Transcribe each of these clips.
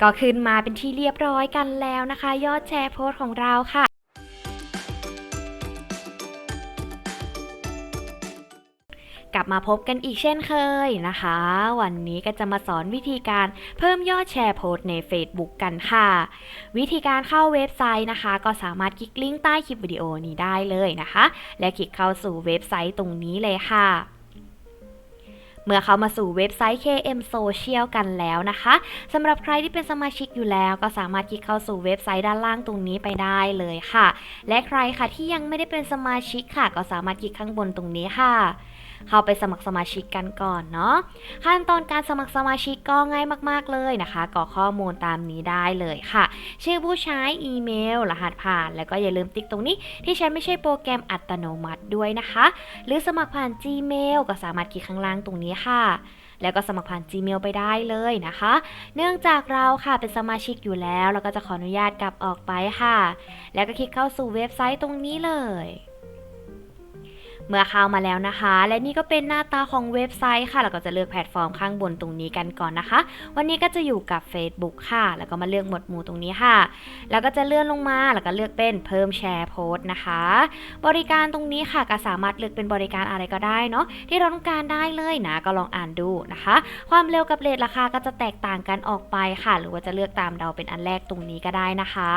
ก็ขึ้นมาเป็นที่เรียบร้อยกันแล้วนะคะ ยอดแชร์โพสต์ของเราค่ะกลับมาพบกันอีกเช่นเคยนะคะ วันนี้ก็จะมาสอนวิธีการเพิ่มยอดแชร์โพสต์ใน Facebook กันค่ะ วิธีการเข้าเว็บไซต์นะคะ ก็สามารถคลิกลิงก์ใต้คลิปวิดีโอนี้ได้เลยนะคะ และคลิกเข้าสู่เว็บไซต์ตรงนี้เลยค่ะ เมื่อเข้ามาสู่เว็บไซต์ KM Social กันแล้วนะคะสำหรับใครที่เป็นสมาชิกอยู่แล้ว ก็สามารถคลิกเข้าสู่เว็บไซต์ด้านล่างตรงนี้ไปได้เลยค่ะ และใครค่ะที่ยังไม่ได้เป็นสมาชิกค่ะ ก็สามารถคลิกข้างบนตรงนี้ค่ะ เข้าไปสมัครสมาชิกกันก่อนเนาะขั้นตอนการสมัครสมาชิกก็ง่ายมากๆเลยนะคะกรอกข้อมูลตามนี้ได้เลยค่ะ ชื่อผู้ใช้อีเมล รหัสผ่าน แล้วก็อย่าลืมติ๊กตรงนี้ ที่ฉันไม่ใช่โปรแกรมอัตโนมัติด้วยนะคะ หรือสมัครผ่าน Gmail ก็สามารถคลิกข้างล่างตรงนี้ค่ะแล้วก็สมัครผ่าน Gmail ไปได้เลยนะคะ เนื่องจากเราค่ะเป็นสมาชิกอยู่แล้ว เราก็จะขออนุญาตกลับออกไปค่ะ แล้วก็คลิกเข้าสู่เว็บไซต์ตรงนี้เลย เมื่อเข้ามาแล้วนะคะ และนี่ก็เป็นหน้าตาของเว็บไซต์ค่ะเราก็จะเลือกแพลตฟอร์มข้างบนตรงนี้กันก่อนนะคะ วันนี้ก็จะอยู่กับ Facebook ค่ะ แล้วก็มาเลือกหมวดหมู่ตรงนี้ค่ะ แล้วก็จะเลื่อนลงมา แล้วก็เลือกเป็นเพิ่มแชร์โพสต์นะคะ บริการตรงนี้ค่ะก็สามารถเลือกเป็นบริการอะไรก็ได้เนาะที่เราต้องการได้เลยนะก็ลองอ่านดูนะคะ ความเร็วกับเรทราคาก็จะแตกต่างกันออกไปค่ะ หรือว่าจะเลือกตามเดาเป็นอันแรกตรงนี้ก็ได้นะคะ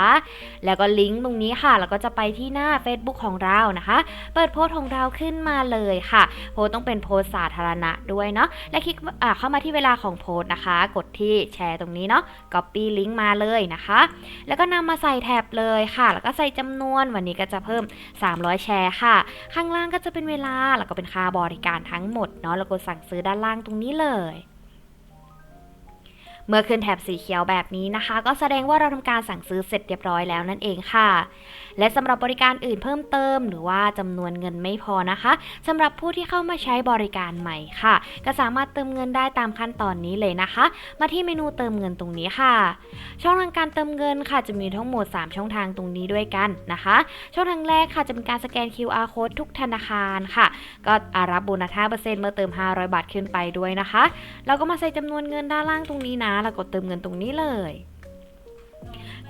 แล้วก็ลิงก์ตรงนี้ค่ะ แล้วก็จะไปที่หน้า Facebook ของเรานะคะ เปิดโพสต์ของเราขึ้นมาเลยค่ะ โพสต้องเป็นโพสสาธารณะด้วยเนาะและคลิกเข้ามาที่เวลาของโพสนะคะ กดที่แชร์ตรงนี้เนาะ Copy ลิงก์มาเลยนะคะ แล้วก็นำมาใส่แท็บเลยค่ะ แล้วก็ใส่จำนวนวันนี้ก็จะเพิ่ม 300 แชร์ค่ะ ข้างล่างก็จะเป็นเวลาแล้วก็เป็นค่าบริการทั้งหมดเนาะแล้วกดสั่งซื้อด้านล่างตรงนี้เลย เมื่อขึ้นแถบสีเขียวแบบนี้นะคะ ก็แสดงว่าเราทำการสั่งซื้อเสร็จเรียบร้อยแล้วนั่นเองค่ะ และสำหรับบริการอื่นเพิ่มเติม หรือว่าจำนวนเงินไม่พอนะคะสำหรับผู้ที่เข้ามาใช้บริการใหม่ค่ะ ก็สามารถเติมเงินได้ตามขั้นตอนนี้เลยนะคะ มาที่เมนูเติมเงินตรงนี้ค่ะ ช่องทางการเติมเงินค่ะจะมีทั้งหมด 3 ช่องทางตรงนี้ด้วยกันนะคะ ช่องทางแรกค่ะจะเป็นการสแกน QR code ทุกธนาคารค่ะ ก็รับโบนัส5%เมื่อเติม 500 บาทขึ้นไปด้วยนะคะ เราก็มาใส่จำนวนเงินด้านล่างตรงนี้นะแล้วกดเติมเงินตรงนี้เลย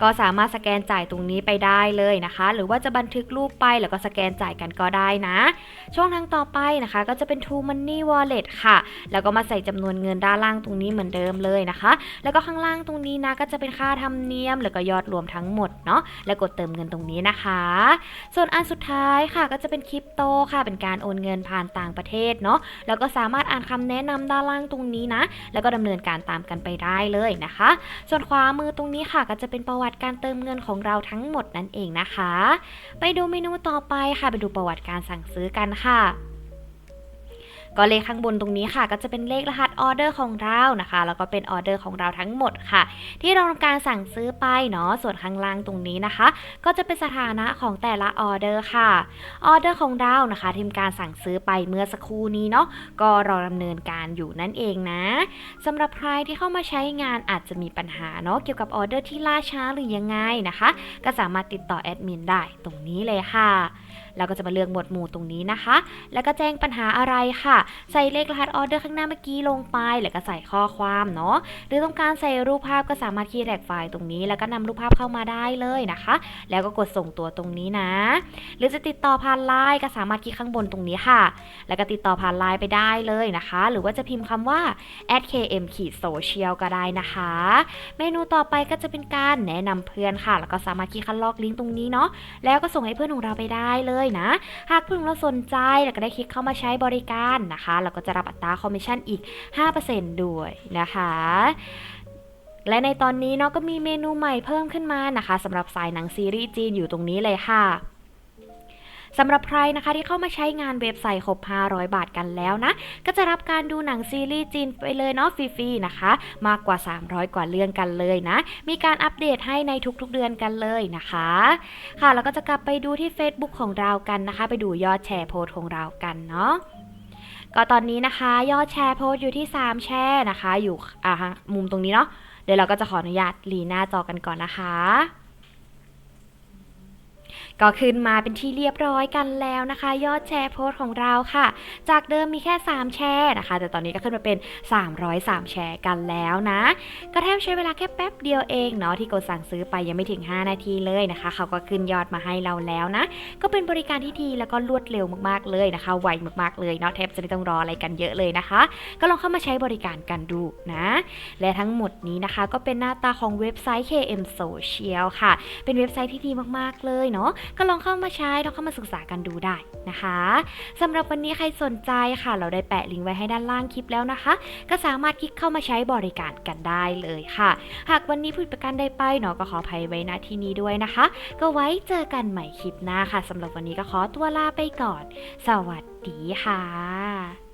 ก็สามารถสแกนจ่ายตรงนี้ไปได้เลยนะคะ หรือว่าจะบันทึกรูปไปแล้วก็สแกนจ่ายกันก็ได้นะ ช่องทางต่อไปนะคะ ก็จะเป็น True Money Wallet ค่ะ แล้วก็มาใส่จำนวนเงินด้านล่างตรงนี้เหมือนเดิมเลยนะคะ แล้วก็ข้างล่างตรงนี้นะก็จะเป็นค่าธรรมเนียม แล้วก็ยอดรวมทั้งหมดเนาะแล้วกดเติมเงินตรงนี้นะคะ ส่วนอันสุดท้ายค่ะก็จะเป็นคริปโตค่ะ เป็นการโอนเงินผ่านต่างประเทศเนาะแล้วก็สามารถอ่านคำแนะนำด้านล่างตรงนี้นะ แล้วก็ดำเนินการตามกันไปได้เลยนะคะ ส่วนขวามือตรงนี้ค่ะก็จะเป็นประวัติการเติมเงินของเราทั้งหมดนั่นเองนะคะ ไปดูเมนูต่อไปค่ะ ไปดูประวัติการสั่งซื้อกันค่ะ ก็เลขข้างบนตรงนี้ค่ะ ก็จะเป็นเลขรหัสออเดอร์ของเรานะคะ แล้วก็เป็นออเดอร์ของเราทั้งหมดค่ะ ที่เราทำการสั่งซื้อไปเนาะส่วนข้างล่างตรงนี้นะคะ ก็จะเป็นสถานะของแต่ละออเดอร์ค่ะออเดอร์ของเรานะคะทีมการสั่งซื้อไปเมื่อสักครู่นี้เนาะก็รอดำเนินการอยู่นั่นเองนะสำหรับใครที่เข้ามาใช้งานอาจจะมีปัญหาเนาะเกี่ยวกับออเดอร์ที่ล่าช้าหรือยังไงนะคะ ก็สามารถติดต่อแอดมินได้ตรงนี้เลยค่ะ แล้วก็จะมาเลือกหมวดหมู่ตรงนี้นะคะ แล้วก็แจ้งปัญหาอะไรค่ะ ใส่เลขรหัสออเดอร์ข้างหน้าเมื่อกี้ลงไป แล้วก็ใส่ข้อความเนาะ หรือต้องการใส่รูปภาพก็สามารถคีย์แท็กไฟล์ตรงนี้ แล้วก็นำรูปภาพเข้ามาได้เลยนะคะ แล้วก็กดส่งตัวตรงนี้นะ หรือจะติดต่อผ่านไลน์ก็สามารถคลิกข้างบนตรงนี้ค่ะ แล้วก็ติดต่อผ่านไลน์ไปได้เลยนะคะ หรือว่าจะพิมพ์คำว่า @km ขีด social ก็ได้นะคะ เมนูต่อไปก็จะเป็นการแนะนำเพื่อนค่ะ แล้วก็สามารถคลิกคัดลอกลิงก์ตรงนี้เนาะ แล้วก็ส่งให้เพื่อนของเราไปได้เลยนะ หากเพื่อนของเราสนใจแล้วก็ได้คลิกเข้ามาใช้บริการนะคะเราก็จะรับอัตราคอมมิชชั่นอีก 5%ด้วยนะคะและในตอนนี้เนาะก็มีเมนูใหม่เพิ่มขึ้นมานะคะสำหรับสายหนังซีรีส์จีนอยู่ตรงนี้เลยค่ะ สำหรับใครนะคะที่เข้ามาใช้งานเว็บไซต์ครบ 500 บาทกันแล้วนะ ก็จะรับการดูหนังซีรีส์จีนไปเลยเนาะฟรีๆนะคะ มากกว่า 300 กว่าเรื่องกันเลยนะ มีการอัปเดตให้ในทุกๆเดือนกันเลยนะคะ ค่ะแล้วก็จะกลับไปดูที่ Facebook ของเรากันนะคะ ไปดูยอดแชร์โพสต์ของเรากันเนาะก็ตอนนี้นะคะยอดแชร์โพสต์อยู่ที่ 3 แชร์นะคะ อยู่อ่ามุมตรงนี้เนาะเดี๋ยวเราก็จะขออนุญาตรีหน้าจอกันก่อนนะคะ ก็ขึ้นมาเป็นที่เรียบร้อยกันแล้วนะคะ ยอดแชร์โพสต์ของเราค่ะ จากเดิมมีแค่ 3 แชร์นะคะ แต่ตอนนี้ก็ขึ้นมาเป็น 303 แชร์กันแล้วนะ ก็แทบใช้เวลาแค่แป๊บเดียวเองเนาะที่กดสั่งซื้อไปยังไม่ถึง 5 นาทีเลยนะคะ เขาก็ขึ้นยอดมาให้เราแล้วนะ ก็เป็นบริการที่ดีแล้วก็รวดเร็วมากๆเลยนะคะ ไวมากๆเลยเนาะแทบจะไม่ต้องรออะไรกันเยอะเลยนะคะ ก็ลองเข้ามาใช้บริการกันดูนะ และทั้งหมดนี้นะคะ ก็เป็นหน้าตาของเว็บไซต์ KM Social ค่ะ เป็นเว็บไซต์ที่ดีมากๆเลยเนาะก็ลองเข้ามาใช้ลองเข้ามาศึกษากันดูได้นะคะสำหรับวันนี้ใครสนใจค่ะ เราได้แปะลิงก์ไว้ให้ด้านล่างคลิปแล้วนะคะ ก็สามารถคลิกเข้ามาใช้บริการกันได้เลยค่ะ หากวันนี้พูดประกันได้ไปเนาะก็ขออภัยไว้ณที่นี้ด้วยนะคะ ก็ไว้เจอกันใหม่คลิปหน้าค่ะสำหรับวันนี้ก็ขอตัวลาไปก่อน สวัสดีค่ะ